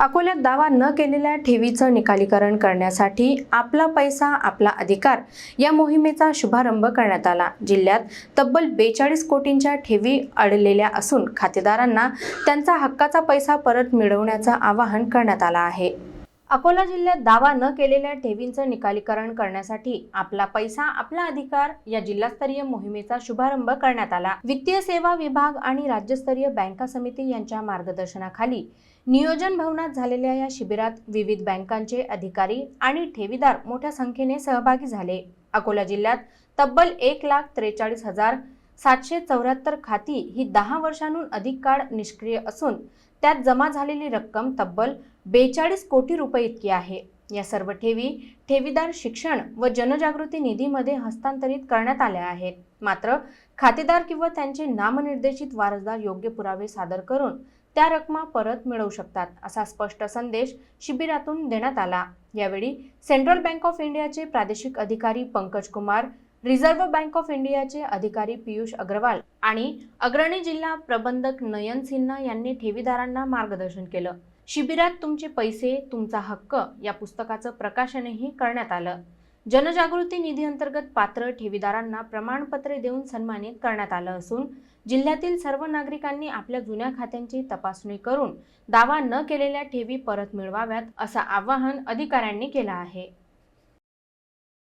अकोल्यात दावा न केलेल्या ठेवीचं निकालीकरण करण्यासाठी आपला पैसा आपला अधिकार या मोहिमेचा शुभारंभ करण्यात आला. जिल्ह्यात तब्बल बेचाळीस कोटींच्या ठेवी अडलेल्या असून खातेदारांना त्यांचा हक्काचा पैसा परत मिळवण्याचं आवाहन करण्यात आलं आहे. अकोला जिल्ह्यात दावा न केलेल्या ठेवींचं निकालीकरण करण्यासाठी आपला पैसा आपला अधिकार या जिल्हास्तरीय मोहिमेचा शुभारंभ करण्यात आला. वित्तीय सेवा विभाग आणि राज्यस्तरीय बँका समिती यांच्या मार्गदर्शनाखाली नियोजन भवनात झालेल्या या शिबिरात विविध बँकांचे अधिकारी आणि ठेवीदार मोठ्या संख्येने सहभागी झाले. अकोला जिल्ह्यात तब्बल एक लाख त्रेचाळीस हजार सातशे चौऱ्याहत्तर खाती ही दहा वर्षांहून अधिक काळ निष्क्रिय असून त्यात जमा झालेली रक्कम तब्बल बेचाळीस कोटी रुपये इतकी आहे. या सर्व ठेवी ठेवीदार शिक्षण व जनजागृती निधीमध्ये हस्तांतरित करण्यात आल्या आहेत. मात्र खातेदार किंवा त्यांचे नामनिर्देशित वारसदार योग्य पुरावे सादर करून त्या रकमा परत मिळवू शकतात असा स्पष्ट संदेश शिबिरातून देण्यात आला. यावेळी सेंट्रल बँक ऑफ इंडियाचे प्रादेशिक अधिकारी Pankaj Kumar reserve bank of इंडियाचे अधिकारी पियुष अग्रवाल आणि अग्रणी जिल्हा प्रबंधक नयन सिन्हा यांनी ठेवीदारांना मार्गदर्शन केलं. शिबिरात तुमचे पैसे तुमचा हक्क या पुस्तकाचं प्रकाशनही करण्यात आलं. जनजागृती निधी अंतर्गत पात्र ठेवीदारांना प्रमाणपत्रे देऊन सन्मानित करण्यात आलं असून जिल्ह्यातील सर्व नागरिकांनी आपल्या जुन्या खात्यांची तपासणी करून दावा न केलेल्या ठेवी परत मिळवाव्यात असं आवाहन अधिकाऱ्यांनी केलं आहे.